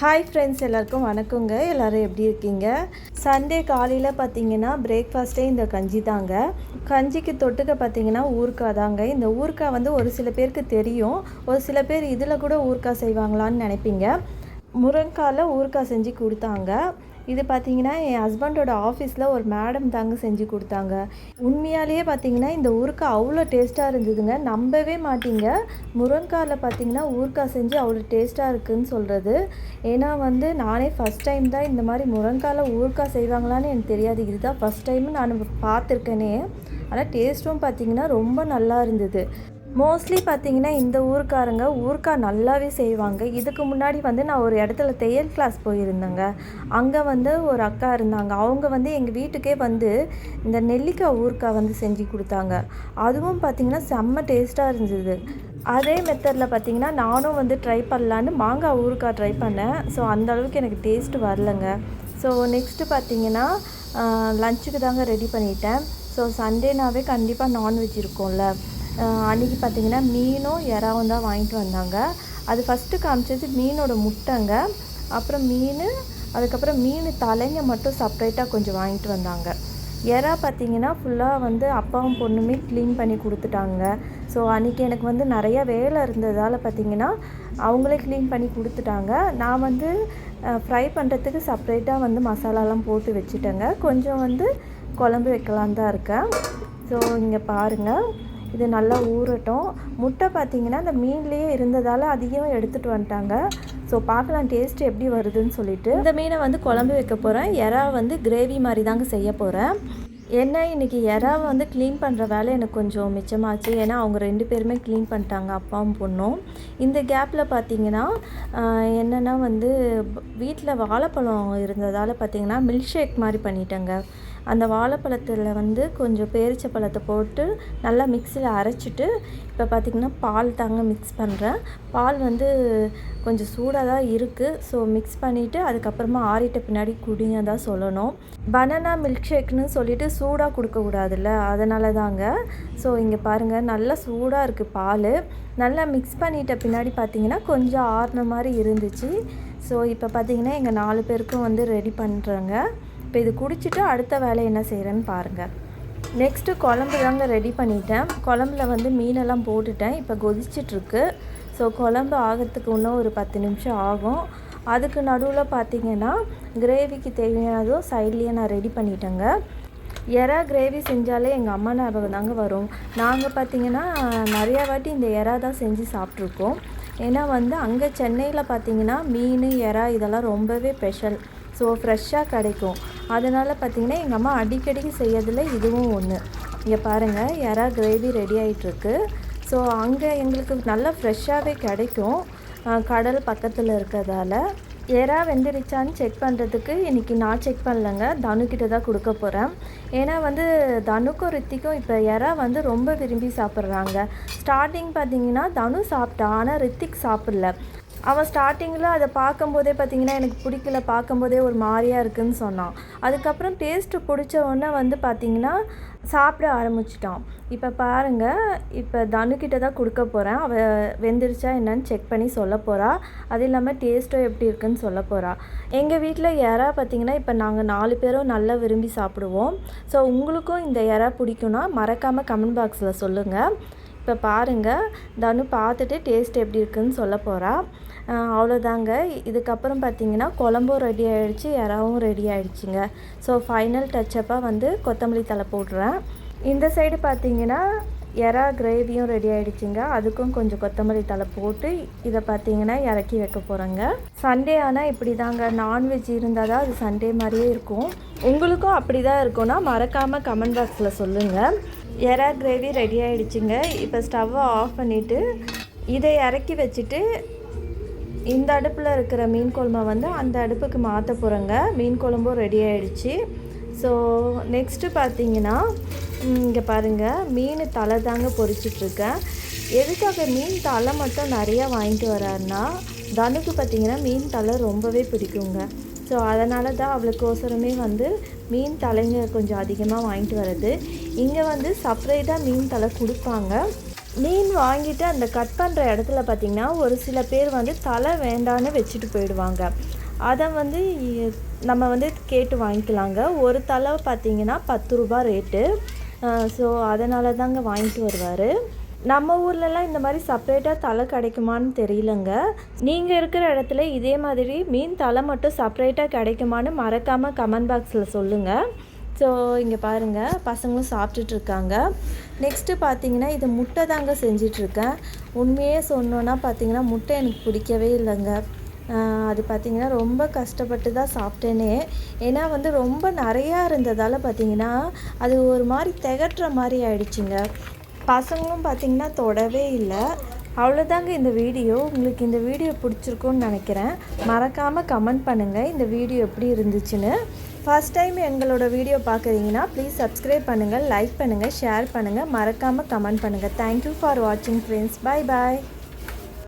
Hi friends எல்லாருக்கும் வணக்கங்க. எல்லோரும் எப்படி இருக்கீங்க? சண்டே காலையில் பார்த்தீங்கன்னா பிரேக்ஃபாஸ்ட்டே இந்த கஞ்சி தாங்க. கஞ்சிக்கு தொட்டுக்க பார்த்தீங்கன்னா ஊறுக்காய் தாங்க. இந்த ஊறுக்காய் வந்து ஒரு சில பேருக்கு தெரியும். ஒரு சில பேர் இதில் கூட ஊறுக்காய் செய்வாங்களான்னு நினைப்பீங்க. முருங்காயில் ஊறுக்காய் செஞ்சு கொடுத்தாங்க. இது பார்த்தீங்கன்னா என் ஹஸ்பண்டோட ஆஃபீஸில் ஒரு மேடம் தாங்க செஞ்சு கொடுத்தாங்க. உண்மையாலேயே பார்த்தீங்கன்னா இந்த ஊறுக்காய் அவ்வளோ டேஸ்ட்டாக இருந்ததுங்க. நம்பவே மாட்டீங்க. முருங்காயில் பார்த்தீங்கன்னா ஊருக்காய் செஞ்சு அவ்வளோ டேஸ்ட்டாக இருக்குதுன்னு சொல்கிறது ஏன்னா வந்து நானே ஃபஸ்ட் டைம் தான் இந்த மாதிரி முருங்காயில் ஊறுக்காய் செய்வாங்களான்னு எனக்கு தெரியாது. இதுதான் ஃபஸ்ட் டைம் நான் பார்த்துருக்கேனே. ஆனால் டேஸ்ட்டும் பார்த்தீங்கன்னா ரொம்ப நல்லா இருந்தது. மோஸ்ட்லி பார்த்தீங்கன்னா இந்த ஊருக்காரங்க ஊறுக்காய் நல்லாவே செய்வாங்க. இதுக்கு முன்னாடி வந்து நான் ஒரு இடத்துல தையல் கிளாஸ் போயிருந்தேங்க. அங்கே வந்து ஒரு அக்கா இருந்தாங்க. அவங்க வந்து எங்கள் வீட்டுக்கே வந்து இந்த நெல்லிக்காய் ஊறுக்காய் வந்து செஞ்சு கொடுத்தாங்க. அதுவும் பார்த்திங்கன்னா செம்ம டேஸ்ட்டாக இருந்தது. அதே மெத்தடில் பார்த்தீங்கன்னா நானும் வந்து ட்ரை பண்ணலான்னு மாங்காய் ஊறுக்காய் ட்ரை பண்ணேன். ஸோ அந்தளவுக்கு எனக்கு டேஸ்ட்டு வரலங்க. ஸோ நெக்ஸ்ட்டு பார்த்தீங்கன்னா லஞ்சுக்கு தாங்க ரெடி பண்ணிட்டேன். ஸோ சண்டேனாவே கண்டிப்பாக நான்வெஜ் இருக்கும்ல. அன்றைக்கி பார்த்திங்கன்னா மீனும் இறாவும் தான் வாங்கிட்டு வந்தாங்க. அது ஃபஸ்ட்டு காமிச்சது மீனோட முட்டைங்க. அப்புறம் மீன் அதுக்கப்புறம் மீன் தலைங்க மட்டும் செப்ரேட்டாக கொஞ்சம் வாங்கிட்டு வந்தாங்க. எறா பார்த்திங்கன்னா ஃபுல்லாக வந்து அப்பாவும் பொண்ணுமே க்ளீன் பண்ணி கொடுத்துட்டாங்க. ஸோ அன்றைக்கி எனக்கு வந்து நிறைய வேலை இருந்ததால் பார்த்திங்கன்னா அவங்களே க்ளீன் பண்ணி கொடுத்துட்டாங்க. நான் வந்து ஃப்ரை பண்ணுறதுக்கு செப்ரேட்டாக வந்து மசாலாலாம் போட்டு வச்சுட்டேங்க. கொஞ்சம் வந்து குழம்பு வைக்கலான் தான் இருக்கேன். ஸோ இங்கே பாருங்கள் இது நல்லா ஊறட்டும். முட்டை பார்த்திங்கன்னா அந்த மீன்லேயே இருந்ததால் அதிகம் எடுத்துகிட்டு வந்துட்டாங்க. ஸோ பார்க்கலாம் டேஸ்ட் எப்படி வருதுன்னு சொல்லிட்டு. இந்த மீனை வந்து குழம்பு வைக்க போகிறேன் எறா வந்து கிரேவி மாதிரி தாங்க செய்ய போகிறேன் என்ன இன்றைக்கி எறாவை வந்து க்ளீன் பண்ணுற வேலை எனக்கு கொஞ்சம் மிச்சமாச்சு. ஏன்னா அவங்க ரெண்டு பேருமே க்ளீன் பண்ணிட்டாங்க அப்பாவும் பொண்ணும். இந்த கேப்பில் பார்த்தீங்கன்னா என்னென்னா வந்து வீட்டில் வாழைப்பழம் இருந்ததால் பார்த்தீங்கன்னா மில்க் ஷேக் மாதிரி பண்ணிட்டேங்க. அந்த வாழைப்பழத்தில் வந்து கொஞ்சம் பேரிச்ச பழத்தை போட்டு நல்லா மிக்சியில் அரைச்சிட்டு இப்போ பார்த்திங்கன்னா பால் தாங்க மிக்ஸ் பண்ணுறேன் பால் வந்து கொஞ்சம் சூடாக தான் இருக்குது ஸோ மிக்ஸ் பண்ணிவிட்டு அதுக்கப்புறமா ஆறிட்ட பின்னாடி குடிங்க தான் சொல்லணும். பனானா மில்க் ஷேக்னு சொல்லிவிட்டு சூடாக கொடுக்கக்கூடாதுல்ல அதனால தாங்க. ஸோ இங்கே பாருங்கள் நல்லா சூடாக இருக்குது பால். நல்லா மிக்ஸ் பண்ணிட்ட பின்னாடி பார்த்திங்கன்னா கொஞ்சம் ஆறின மாதிரி இருந்துச்சு. ஸோ இப்போ பார்த்திங்கன்னா எங்கள் நாலு பேருக்கும் வந்து ரெடி பண்ணுறேங்க இப்போ இது குடிச்சிட்டு அடுத்த வேலை என்ன செய்கிறேன்னு பாருங்கள் நெக்ஸ்ட்டு குழம்பு தாங்க ரெடி பண்ணிட்டேன். குழம்புல வந்து மீனெல்லாம் போட்டுட்டேன். இப்போ கொதிச்சிட்ருக்கு. ஸோ குழம்பு ஆகிறதுக்கு இன்னும் ஒரு பத்து நிமிஷம் ஆகும். அதுக்கு நடுவில் பார்த்திங்கன்னா கிரேவிக்கு தேவையானதும் சைட்லேயே நான் ரெடி பண்ணிட்டேங்க. எறா கிரேவி செஞ்சாலே எங்கள் அம்மா ஞாபகம் தாங்க வரும். நாங்கள் பார்த்திங்கன்னா நிறையா வாட்டி இந்த எறா தான் செஞ்சு சாப்பிட்ருக்கோம். ஏன்னா வந்து அங்கே சென்னையில் பார்த்திங்கன்னா மீன் எறா இதெல்லாம் ரொம்பவே ஸ்பெஷல் ஸோ ஃப்ரெஷ்ஷாக கிடைக்கும். அதனால் பார்த்திங்கன்னா எங்கள் அம்மா அடிக்கடிக்கு செய்யறதில் இதுவும் ஒன்று இங்கே பாருங்கள் யாரா கிரேவி ரெடி ஆகிட்டுருக்கு ஸோ அங்கே எங்களுக்கு நல்லா ஃப்ரெஷ்ஷாகவே கிடைக்கும். கடல் பக்கத்தில் இருக்கிறதால. எறா வெந்துருச்சான்னு செக் பண்ணுறதுக்கு இன்றைக்கி நான் செக் பண்ணலங்க. தனுக்கிட்ட தான் கொடுக்க போகிறேன் ஏன்னா வந்து தனுக்கும் ரித்திக்கும் இப்போ எறா வந்து ரொம்ப விரும்பி சாப்பிட்றாங்க. ஸ்டார்டிங் பார்த்தீங்கன்னா தனு சாப்பிட்டா ஆனால் ரித்திக் சாப்பிடல. அவன் ஸ்டார்டிங்கில் அதை பார்க்கும்போதே பார்த்தீங்கன்னா எனக்கு பிடிக்கல பார்க்கும்போதே ஒரு மாதிரியாக இருக்குதுன்னு சொன்னான். அதுக்கப்புறம் டேஸ்ட்டு பிடிச்ச உடனே வந்து பார்த்திங்கன்னா சாப்பிட ஆரம்பிச்சிட்டான். இப்போ பாருங்கள் இப்போ தனுக்கிட்ட தான் கொடுக்க போகிறேன் அவள் வெந்துருச்சா என்னன்னு செக் பண்ணி சொல்ல போகிறா அது இல்லாமல் டேஸ்ட்டும் எப்படி இருக்குன்னு சொல்ல போகிறா எங்கள் வீட்டில் இறா பார்த்திங்கன்னா இப்போ நாங்கள் நாலு பேரும் நல்லா விரும்பி சாப்பிடுவோம். ஸோ உங்களுக்கும் இந்த இறா பிடிக்குன்னா மறக்காமல் கமெண்ட் பாக்ஸில் சொல்லுங்கள் இப்போ பாருங்கள் தனு பார்த்துட்டு டேஸ்ட் எப்படி இருக்குதுன்னு சொல்ல போகிறா அவ்வளோதாங்க. இதுக்கப்புறம் பார்த்தீங்கன்னா குழம்பும் ரெடி ஆகிடுச்சு இறாவும் ரெடி ஆகிடுச்சிங்க ஸோ ஃபைனல் டச்சப்பாக வந்து கொத்தமல்லி தலை போடுறேன். இந்த சைடு பார்த்திங்கன்னா எறா கிரேவியும் ரெடி ஆகிடுச்சிங்க அதுக்கும் கொஞ்சம் கொத்தமல்லி தலை போட்டு இதை பார்த்தீங்கன்னா இறக்கி வைக்க போகிறேங்க சண்டே ஆனால் இப்படி தாங்க நான்வெஜ் இருந்தால் தான் அது சண்டே மாதிரியே இருக்கும். உங்களுக்கும் அப்படி தான் இருக்கும்னா மறக்காமல் கமெண்ட் பாக்ஸில் சொல்லுங்கள் எறா கிரேவி ரெடி ஆகிடுச்சிங்க இப்போ ஸ்டவ்வை ஆஃப் பண்ணிவிட்டு இதை இறக்கி வச்சுட்டு இந்த அடுப்பில் இருக்கிற மீன் குழம்பை வந்து அந்த அடுப்புக்கு மாற்ற போகிறேங்க மீன் குழம்பும் ரெடி ஆகிடுச்சி ஸோ நெக்ஸ்ட்டு பார்த்தீங்கன்னா இங்கே பாருங்கள் மீன் தலை தாங்க பொறிச்சிட்ருக்கேன் எதுக்காக மீன் தலை மட்டும் நிறையா வாங்கிட்டு வராருன்னா தனுக்கு பார்த்திங்கன்னா மீன் தலை ரொம்பவே பிடிக்குங்க. ஸோ அதனால தான் அவளுக்கோசரமே வந்து மீன் தலைங்க கொஞ்சம் அதிகமாக வாங்கிட்டு வர்றது. இங்கே வந்து செப்பரேட்டாக மீன் தலை கொடுப்பாங்க. மீன் வாங்கிட்டு அந்த கட் பண்ணுற இடத்துல பார்த்திங்கன்னா ஒரு சில பேர் வந்து தலை வேண்டான்னு வச்சுட்டு போயிடுவாங்க. அதை வந்து நம்ம வந்து கேட்டு வாங்கிக்கலாங்க. ஒரு தலை பார்த்திங்கன்னா பத்து ரூபா ரேட்டு ஸோ அதனால தாங்க வாங்கிட்டு வருவார். நம்ம ஊர்லலாம் இந்த மாதிரி செப்பரேட்டாக தலை கிடைக்குமான்னு தெரியலங்க. நீங்கள் இருக்கிற இடத்துல இதே மாதிரி மீன் தலை மட்டும் செப்பரேட்டாக கிடைக்குமான்னு மறக்காமல் கமெண்ட் பாக்ஸில் சொல்லுங்கள் ஸோ இங்கே பாருங்கள் பசங்களும் சாப்பிட்டுட்ருக்காங்க நெக்ஸ்ட்டு பார்த்தீங்கன்னா இது முட்டை தாங்க செஞ்சிட்ருக்கேன் உண்மையே சொன்னோன்னா பார்த்தீங்கன்னா முட்டை எனக்கு பிடிக்கவே இல்லைங்க. அது பார்த்தீங்கன்னா ரொம்ப கஷ்டப்பட்டு தான் சாப்பிட்டேனே. ஏன்னா வந்து ரொம்ப நிறையா இருந்ததால் பார்த்தீங்கன்னா அது ஒரு மாதிரி திகட்டுற மாதிரி ஆயிடுச்சுங்க. பசங்களும் பார்த்தீங்கன்னா தொடவே இல்லை. அவ்வளோதாங்க இந்த வீடியோ. உங்களுக்கு இந்த வீடியோ பிடிச்சிருக்கும்னு நினைக்கிறேன். மறக்காமல் கமெண்ட் பண்ணுங்கள் இந்த வீடியோ எப்படி இருந்துச்சுன்னு. ஃபர்ஸ்ட் டைம் எங்களோட வீடியோ பார்க்குறீங்கன்னா ப்ளீஸ் சப்ஸ்கிரைப் பண்ணுங்கள் லைக் பண்ணுங்கள் ஷேர் பண்ணுங்கள் மறக்காமல் கமெண்ட் பண்ணுங்கள் தேங்க்யூ ஃபார் வாட்சிங் ஃப்ரெண்ட்ஸ் பை பாய்